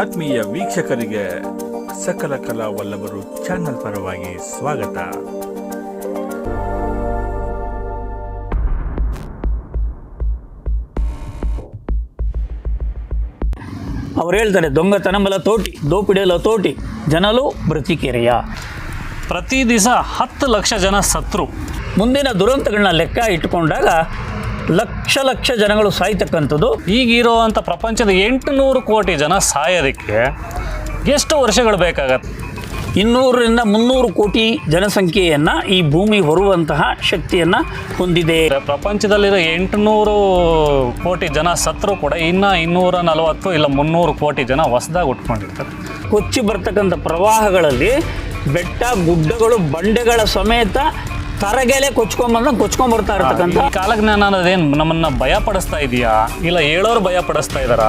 ಆತ್ಮೀಯ ವೀಕ್ಷಕರಿಗೆ ಸಕಲ ಕಲಾ ವಲ್ಲಭರು ಚಾನೆಲ್ ಪರವಾಗಿ ಸ್ವಾಗತ. ಅವ್ರು ಹೇಳ್ತಾರೆ ದೊಂಗತನಮಲ ತೋಟಿ ದೋಪಿಡಿಯಲ ತೋಟಿ ಜನಲು ಬ್ರತಿಕೆರೆಯ ಪ್ರತಿ ದಿವಸ ಹತ್ತು ಲಕ್ಷ ಜನ ಸತ್ರು. ಮುಂದಿನ ದುರಂತಗಳನ್ನ ಲೆಕ್ಕ ಇಟ್ಟುಕೊಂಡಾಗ ಲಕ್ಷ ಲಕ್ಷ ಜನಗಳು ಸಾಯ್ತಕ್ಕಂಥದ್ದು. ಈಗಿರುವಂಥ ಪ್ರಪಂಚದ ಎಂಟುನೂರು ಕೋಟಿ ಜನ ಸಾಯೋದಕ್ಕೆ ಎಷ್ಟು ವರ್ಷಗಳು ಬೇಕಾಗತ್ತೆ? ಇನ್ನೂರರಿಂದ ಮುನ್ನೂರು ಕೋಟಿ ಜನಸಂಖ್ಯೆಯನ್ನು ಈ ಭೂಮಿ ಹೊರುವಂತಹ ಶಕ್ತಿಯನ್ನು ಹೊಂದಿದೆ. ಪ್ರಪಂಚದಲ್ಲಿರೋ ಎಂಟುನೂರು ಕೋಟಿ ಜನ ಸತ್ರು ಕೂಡ ಇನ್ನು ಇನ್ನೂರ ನಲವತ್ತು ಇಲ್ಲ ಮುನ್ನೂರು ಕೋಟಿ ಜನ ಹೊಸದಾಗಿ ಉಟ್ಕೊಂಡಿರ್ತಾರೆ ಕೊಚ್ಚಿ ಬರ್ತಕ್ಕಂಥ ಪ್ರವಾಹಗಳಲ್ಲಿ ಬೆಟ್ಟ ಗುಡ್ಡಗಳು ಬಂಡೆಗಳ ಸಮೇತ ತರಗೆಲೆ ಕೊಚ್ಕೊಂಬಂದ್ರೆ ಕೊಚ್ಕೊಂಬರ್ತಾ ಇರ್ತಕ್ಕಂಥ ಈ ಕಾಲಜ್ಞಾನ ಅನ್ನೋದೇನ್ ನಮ್ಮನ್ನ ಭಯ ಪಡಿಸ್ತಾ ಇದೆಯಾ? ಇಲ್ಲ ಹೇಳೋರು ಭಯ ಪಡಿಸ್ತಾ ಇದ್ದಾರಾ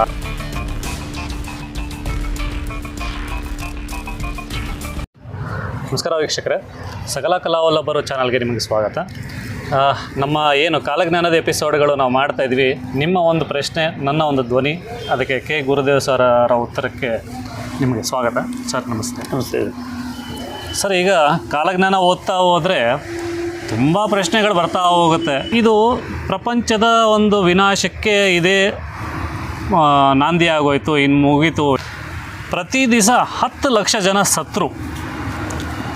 ನಮಸ್ಕಾರ ವೀಕ್ಷಕರೇ. ಸಕಲ ಕಲಾವಲ್ಲಭರು ಚಾನಲ್ಗೆ ನಿಮಗೆ ಸ್ವಾಗತ. ನಮ್ಮ ಏನು ಕಾಲಜ್ಞಾನದ ಎಪಿಸೋಡ್ಗಳು ನಾವು ಮಾಡ್ತಾ ಇದ್ವಿ. ನಿಮ್ಮ ಒಂದು ಪ್ರಶ್ನೆ ನನ್ನ ಒಂದು ಧ್ವನಿ. ಅದಕ್ಕೆ ಕೆ. ಗುರುದೇವ್ ಸರ್ ಅವರ ಉತ್ತರಕ್ಕೆ ನಿಮಗೆ ಸ್ವಾಗತ. ಸರ್ ನಮಸ್ತೆ. ನಮಸ್ತೆ. ಸರ್ ಈಗ ಕಾಲಜ್ಞಾನ ಓದ್ತಾ ಹೋದರೆ ತುಂಬ ಪ್ರಶ್ನೆಗಳು ಬರ್ತಾ ಹೋಗುತ್ತೆ. ಇದು ಪ್ರಪಂಚದ ಒಂದು ವಿನಾಶಕ್ಕೆ ಇದೇ ನಾಂದಿ ಆಗೋಯ್ತು ಇನ್ನು ಮುಗೀತು. ಪ್ರತಿ ದಿವಸ ಹತ್ತು ಲಕ್ಷ ಜನ ಸತ್ರು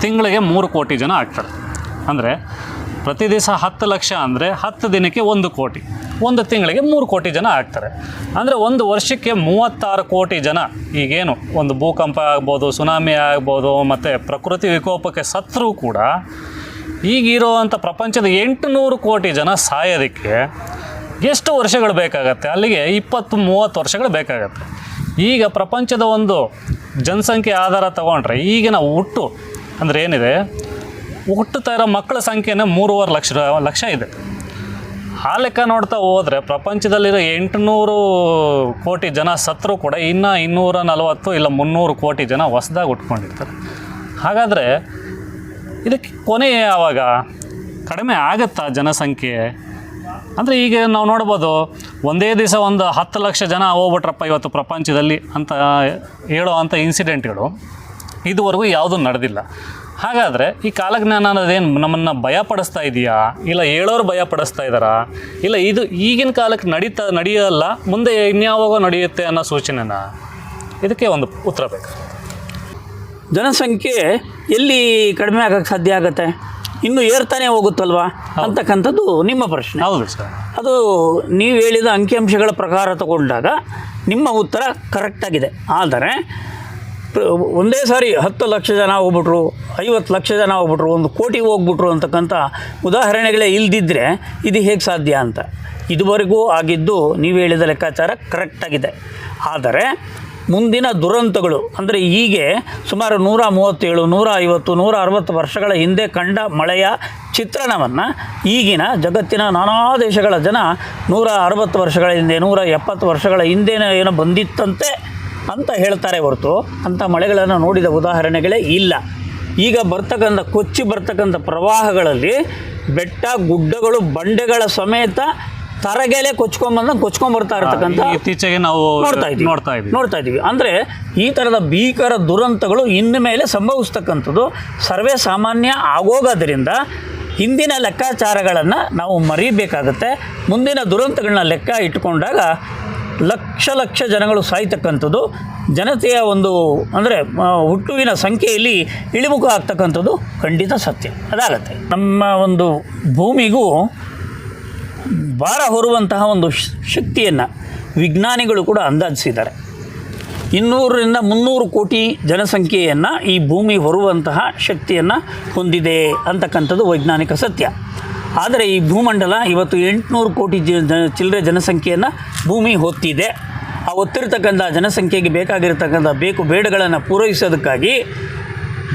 ತಿಂಗಳಿಗೆ ಮೂರು ಕೋಟಿ ಜನ ಆಗ್ತಾರೆ. ಅಂದರೆ ಪ್ರತಿ ದಿವಸ ಹತ್ತು ಲಕ್ಷ ಅಂದರೆ ಹತ್ತು ದಿನಕ್ಕೆ ಒಂದು ಕೋಟಿ, ಒಂದು ತಿಂಗಳಿಗೆ ಮೂರು ಕೋಟಿ ಜನ ಆಗ್ತಾರೆ. ಅಂದರೆ ಒಂದು ವರ್ಷಕ್ಕೆ ಮೂವತ್ತಾರು ಕೋಟಿ ಜನ ಈಗೇನು ಒಂದು ಭೂಕಂಪ ಆಗ್ಬೋದು, ಸುನಾಮಿ ಆಗ್ಬೋದು, ಮತ್ತು ಪ್ರಕೃತಿ ವಿಕೋಪಕ್ಕೆ ಸತ್ರೂ ಕೂಡ ಈಗಿರುವಂಥ ಪ್ರಪಂಚದ ಎಂಟುನೂರು ಕೋಟಿ ಜನ ಸಾಯೋದಕ್ಕೆ ಎಷ್ಟು ವರ್ಷಗಳು ಬೇಕಾಗತ್ತೆ? ಅಲ್ಲಿಗೆ ಇಪ್ಪತ್ತು, ಮೂವತ್ತು ವರ್ಷಗಳು ಬೇಕಾಗತ್ತೆ. ಈಗ ಪ್ರಪಂಚದ ಒಂದು ಜನಸಂಖ್ಯೆ ಆಧಾರ ತಗೊಂಡ್ರೆ ಈಗಿನ ಹುಟ್ಟು ಅಂದರೆ ಏನಿದೆ? ಹುಟ್ಟುತ್ತಾ ಇರೋ ಮಕ್ಕಳ ಸಂಖ್ಯೆನೇ ಮೂರುವರೆ ಲಕ್ಷ ಲಕ್ಷ ಇದೆ. ಆ ಲೆಕ್ಕ ನೋಡ್ತಾ ಹೋದರೆ ಪ್ರಪಂಚದಲ್ಲಿರೋ ಎಂಟುನೂರು ಕೋಟಿ ಜನ ಸತ್ರು ಕೂಡ ಇನ್ನೂ ಇನ್ನೂರ ನಲವತ್ತು ಇಲ್ಲ ಮುನ್ನೂರು ಕೋಟಿ ಜನ ಹೊಸದಾಗಿ ಉಟ್ಕೊಂಡಿರ್ತಾರೆ ಹಾಗಾದರೆ ಇದಕ್ಕೆ ಕೊನೆ ಯಾವಾಗ ಕಡಿಮೆ ಆಗುತ್ತಾ ಜನಸಂಖ್ಯೆ? ಅಂದರೆ ಈಗ ನಾವು ನೋಡ್ಬೋದು ಒಂದೇ ದಿವಸ ಒಂದು ಹತ್ತು ಲಕ್ಷ ಜನ ಹೋಗ್ಬಿಟ್ರಪ್ಪ ಇವತ್ತು ಪ್ರಪಂಚದಲ್ಲಿ ಅಂತ ಹೇಳೋ ಅಂಥ ಇನ್ಸಿಡೆಂಟ್ಗಳು ಇದುವರೆಗೂ ಯಾವುದೂ ನಡೆದಿಲ್ಲ. ಹಾಗಾದರೆ ಈ ಕಾಲಜ್ಞಾನ ಅನ್ನೋದೇನು ನಮ್ಮನ್ನು ಭಯ ಪಡಿಸ್ತಾ ಇದೆಯಾ? ಇಲ್ಲ ಹೇಳೋರು ಭಯ ಪಡಿಸ್ತಾ ಇದ್ದಾರಾ? ಇಲ್ಲ ಇದು ಈಗಿನ ಕಾಲಕ್ಕೆ ನಡೀತಾ, ನಡೆಯಲ್ಲ, ಮುಂದೆ ಇನ್ಯಾವಾಗೋ ನಡೆಯುತ್ತೆ ಅನ್ನೋ ಸೂಚನೆನ? ಇದಕ್ಕೆ ಒಂದು ಉತ್ತರ ಬೇಕು. ಜನಸಂಖ್ಯೆ ಎಲ್ಲಿ ಕಡಿಮೆ ಆಗಕ್ಕೆ ಸಾಧ್ಯ ಆಗುತ್ತೆ? ಇನ್ನು ಏರ್ತಾನೆ ಹೋಗುತ್ತಲ್ವಾ? ಅಂತಕ್ಕಂಥದ್ದು ನಿಮ್ಮ ಪ್ರಶ್ನೆ. ಹೌದು ಸರ್. ಅದು ನೀವು ಹೇಳಿದ ಅಂಕಿಅಂಶಗಳ ಪ್ರಕಾರ ತಗೊಂಡಾಗ ನಿಮ್ಮ ಉತ್ತರ ಕರೆಕ್ಟಾಗಿದೆ ಆದರೆ ಒಂದೇ ಸಾರಿ ಹತ್ತು ಲಕ್ಷ ಜನ ಹೋಗ್ಬಿಟ್ರು, ಐವತ್ತು ಲಕ್ಷ ಜನ ಹೋಗ್ಬಿಟ್ರು, ಒಂದು ಕೋಟಿ ಹೋಗ್ಬಿಟ್ರು ಅಂತಕ್ಕಂಥ ಉದಾಹರಣೆಗಳೇ ಇಲ್ದಿದ್ದರೆ ಇದು ಹೇಗೆ ಸಾಧ್ಯ ಅಂತ. ಇದುವರೆಗೂ ಆಗಿದ್ದು ನೀವು ಹೇಳಿದ ಲೆಕ್ಕಾಚಾರ ಕರೆಕ್ಟಾಗಿದೆ ಆದರೆ ಮುಂದಿನ ದುರಂತಗಳು, ಅಂದರೆ ಹೀಗೆ ಸುಮಾರು ನೂರ ಮೂವತ್ತೇಳು, ನೂರ ಐವತ್ತು, ನೂರ ಅರವತ್ತು ವರ್ಷಗಳ ಹಿಂದೆ ಕಂಡ ಮಳೆಯ ಚಿತ್ರಣವನ್ನು ಈಗಿನ ಜಗತ್ತಿನ ನಾನಾ ದೇಶಗಳ ಜನ ನೂರ ಅರವತ್ತು ವರ್ಷಗಳ ಹಿಂದೆ, ನೂರ ಎಪ್ಪತ್ತು ವರ್ಷಗಳ ಹಿಂದೆ ಏನೋ ಬಂದಿತ್ತಂತೆ ಅಂತ ಹೇಳ್ತಾರೆ ಹೊರತು ಅಂಥ ಮಳೆಗಳನ್ನು ನೋಡಿದ ಉದಾಹರಣೆಗಳೇ ಇಲ್ಲ. ಈಗ ಬರ್ತಕ್ಕಂಥ ಕೊಚ್ಚಿ ಬರ್ತಕ್ಕಂಥ ಪ್ರವಾಹಗಳಲ್ಲಿ ಬೆಟ್ಟ ಗುಡ್ಡಗಳು ಬಂಡೆಗಳ ಸಮೇತ ತರಗೆಲೆ ಕೊಚ್ಕೊಂಬಂದ ಕೊಚ್ಕೊಂಬರ್ತಾ ಇರ್ತಕ್ಕಂಥ ಇತ್ತೀಚೆಗೆ ನಾವು ನೋಡ್ತಾ ಇದ್ವಿ ನೋಡ್ತಾ ಇದ್ದೀವಿ. ನೋಡ್ತಾ ಇದ್ದೀವಿ. ಅಂದರೆ ಈ ಥರದ ಭೀಕರ ದುರಂತಗಳು ಇನ್ನು ಮೇಲೆ ಸಂಭವಿಸ್ತಕ್ಕಂಥದ್ದು ಸರ್ವೇ ಸಾಮಾನ್ಯ ಆಗೋಗೋದ್ರಿಂದ ಹಿಂದಿನ ಲೆಕ್ಕಾಚಾರಗಳನ್ನು ನಾವು ಮರಿಬೇಕಾಗುತ್ತೆ. ಮುಂದಿನ ದುರಂತಗಳನ್ನ ಲೆಕ್ಕ ಇಟ್ಟುಕೊಂಡಾಗ ಲಕ್ಷ ಲಕ್ಷ ಜನಗಳು ಸಾಯ್ತಕ್ಕಂಥದ್ದು. ಜನತೆಯ ಒಂದು, ಅಂದರೆ ಹುಟ್ಟುವಿನ ಸಂಖ್ಯೆಯಲ್ಲಿ ಇಳಿಮುಖ ಆಗ್ತಕ್ಕಂಥದ್ದು ಖಂಡಿತ ಸತ್ಯ. ಅದಾಗತ್ತೆ. ನಮ್ಮ ಒಂದು ಭೂಮಿಗೂ ಭಾರ ಹೊರುವಂತಹ ಒಂದು ಶಕ್ತಿಯನ್ನು ವಿಜ್ಞಾನಿಗಳು ಕೂಡ ಅಂದಾಜಿಸಿದ್ದಾರೆ. ಇನ್ನೂರರಿಂದ ಮುನ್ನೂರು ಕೋಟಿ ಜನಸಂಖ್ಯೆಯನ್ನು ಈ ಭೂಮಿ ಹೊರುವಂತಹ ಶಕ್ತಿಯನ್ನು ಹೊಂದಿದೆ ಅಂತಕ್ಕಂಥದ್ದು ವೈಜ್ಞಾನಿಕ ಸತ್ಯ. ಆದರೆ ಈ ಭೂಮಂಡಲ ಇವತ್ತು ಎಂಟುನೂರು ಕೋಟಿ ಜಿ ಚಿಲ್ಲರೆ ಜನಸಂಖ್ಯೆಯನ್ನು ಭೂಮಿ ಹೊತ್ತಿದೆ. ಆ ಹೊತ್ತಿರ್ತಕ್ಕಂಥ ಜನಸಂಖ್ಯೆಗೆ ಬೇಕಾಗಿರ್ತಕ್ಕಂಥ ಬೇಕು ಬೇಡಗಳನ್ನು ಪೂರೈಸೋದಕ್ಕಾಗಿ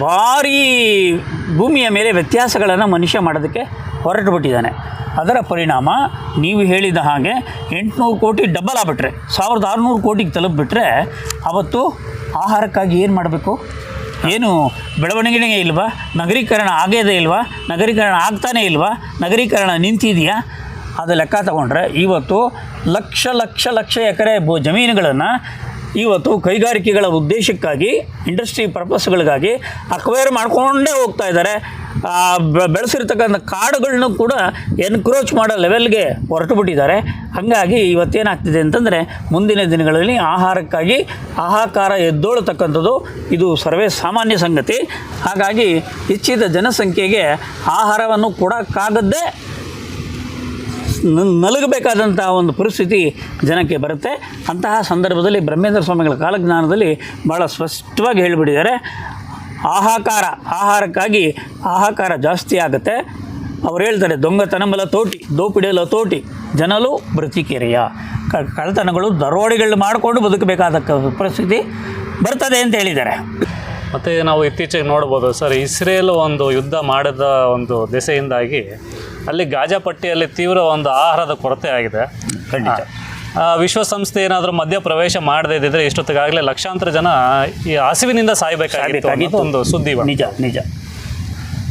ಭಾರೀ ಭೂಮಿಯ ಮೇಲೆ ವ್ಯತ್ಯಾಸಗಳನ್ನು ಮನುಷ್ಯ ಮಾಡೋದಕ್ಕೆ ಹೊರಟು ಬಿಟ್ಟಿದ್ದಾನೆ ಅದರ ಪರಿಣಾಮ ನೀವು ಹೇಳಿದ ಹಾಗೆ ಎಂಟುನೂರು ಕೋಟಿ ಡಬಲ್ ಆಗಿಬಿಟ್ರೆ, ಸಾವಿರದ ಆರುನೂರು ಕೋಟಿಗೆ ತಲುಪಿಬಿಟ್ರೆ ಅವತ್ತು ಆಹಾರಕ್ಕಾಗಿ ಏನು ಮಾಡಬೇಕು? ಏನು ಬೆಳವಣಿಗೆನೇ ಇಲ್ವಾ? ನಗರೀಕರಣ ಆಗೇದೇ ಇಲ್ವಾ? ನಗರೀಕರಣ ಆಗ್ತಾನೆ ಇಲ್ವಾ? ನಗರೀಕರಣ ನಿಂತಿದೆಯಾ? ಅದು ಲೆಕ್ಕ ತಗೊಂಡ್ರೆ ಇವತ್ತು ಲಕ್ಷ ಲಕ್ಷ ಲಕ್ಷ ಎಕರೆ ಜಮೀನುಗಳನ್ನು ಇವತ್ತು ಕೈಗಾರಿಕೆಗಳ ಉದ್ದೇಶಕ್ಕಾಗಿ ಇಂಡಸ್ಟ್ರಿ ಪರ್ಪಸ್ಗಳಿಗಾಗಿ ಅಕ್ವೈರ್ ಮಾಡ್ಕೊಂಡೇ ಹೋಗ್ತಾ ಇದ್ದಾರೆ. ಬೆಳೆಸಿರ್ತಕ್ಕಂಥ ಕಾಡುಗಳನ್ನೂ ಕೂಡ ಎನ್ಕ್ರೋಚ್ ಮಾಡೋ ಲೆವೆಲ್ಗೆ ಹೊರಟು ಬಿಟ್ಟಿದ್ದಾರೆ ಹಾಗಾಗಿ ಇವತ್ತೇನಾಗ್ತಿದೆ ಅಂತಂದರೆ, ಮುಂದಿನ ದಿನಗಳಲ್ಲಿ ಆಹಾರಕ್ಕಾಗಿ ಆಹಾಕಾರ ಎದ್ದೋಳತಕ್ಕಂಥದ್ದು ಇದು ಸರ್ವೇ ಸಾಮಾನ್ಯ ಸಂಗತಿ. ಹಾಗಾಗಿ ಹೆಚ್ಚಿದ ಜನಸಂಖ್ಯೆಗೆ ಆಹಾರವನ್ನು ಕೊಡೋಕ್ಕಾಗದ್ದೇ ನಲಗಬೇಕಾದಂಥ ಒಂದು ಪರಿಸ್ಥಿತಿ ಜನಕ್ಕೆ ಬರುತ್ತೆ. ಅಂತಹ ಸಂದರ್ಭದಲ್ಲಿ ಬ್ರಹ್ಮೇಂದ್ರ ಸ್ವಾಮಿಗಳ ಕಾಲಜ್ಞಾನದಲ್ಲಿ ಭಾಳ ಸ್ಪಷ್ಟವಾಗಿ ಹೇಳಿಬಿಟ್ಟಿದ್ದಾರೆ. ಆಹಾಕಾರ, ಆಹಾರಕ್ಕಾಗಿ ಆಹಾಕಾರ ಜಾಸ್ತಿ ಆಗುತ್ತೆ. ಅವ್ರು ಹೇಳ್ತಾರೆ ದೊಂಗತನಮಲ ತೋಟಿ ದೋಪಿಡಿಯಲ ತೋಟಿ, ಜನಲು ಬ್ರತಿಕೆರೆಯ. ಕಳ್ತನಗಳು ದರೋಡೆಗಳು ಮಾಡಿಕೊಂಡು ಬದುಕಬೇಕಾದ ಪರಿಸ್ಥಿತಿ ಬರ್ತದೆ ಅಂತ ಹೇಳಿದ್ದಾರೆ. ಮತ್ತು ನಾವು ಇತ್ತೀಚೆಗೆ ನೋಡ್ಬೋದು, ಸರ್, ಇಸ್ರೇಲ್ ಒಂದು ಯುದ್ಧ ಮಾಡಿದ ಒಂದು ದೆಸೆಯಿಂದಾಗಿ ಅಲ್ಲಿ ಗಾಜಾಪಟ್ಟಿಯಲ್ಲಿ ತೀವ್ರ ಒಂದು ಆಹಾರದ ಕೊರತೆ ಆಗಿದೆ. ಖಂಡಿತ. ವಿಶ್ವಸಂಸ್ಥೆ ಏನಾದರೂ ಮಧ್ಯ ಪ್ರವೇಶ ಮಾಡದೇ ಇದ್ದಿದ್ರೆ ಇಷ್ಟೊತ್ತಿಗಾಗಲೇ ಲಕ್ಷಾಂತರ ಜನ ಈ ಹಸಿವಿನಿಂದ ಸಾಯಬೇಕಾಗಿತ್ತು ಅನ್ನೋದು ಒಂದು ಸುದ್ದಿ ನಿಜ ನಿಜ.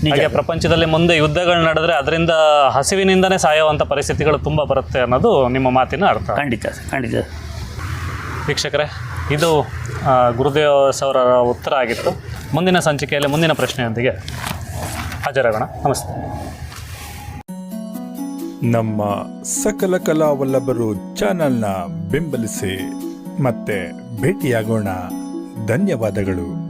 ನಿಜ. ಹಾಗೆ ಪ್ರಪಂಚದಲ್ಲಿ ಮುಂದೆ ಯುದ್ಧಗಳು ನಡೆದ್ರೆ ಅದರಿಂದ ಹಸಿವಿನಿಂದನೇ ಸಾಯುವಂಥ ಪರಿಸ್ಥಿತಿಗಳು ತುಂಬ ಬರುತ್ತೆ ಅನ್ನೋದು ನಿಮ್ಮ ಮಾತಿನ ಅರ್ಥ. ಖಂಡಿತ ಖಂಡಿತ. ವೀಕ್ಷಕರೇ ಇದು ಗುರುದೇವ ಅವರ ಉತ್ತರ ಆಗಿತ್ತು. ಮುಂದಿನ ಸಂಚಿಕೆಯಲ್ಲಿ ಮುಂದಿನ ಪ್ರಶ್ನೆಯೊಂದಿಗೆ ಹಾಜರಾಗೋಣ. ನಮಸ್ತೆ. ನಮ್ಮ ಸಕಲ ಕಲಾವಲ್ಲಭರು ಚಾನಲ್ನ ಬೆಂಬಲಿಸಿ ಮತ್ತೆ ಭೇಟಿಯಾಗೋಣ. ಧನ್ಯವಾದಗಳು.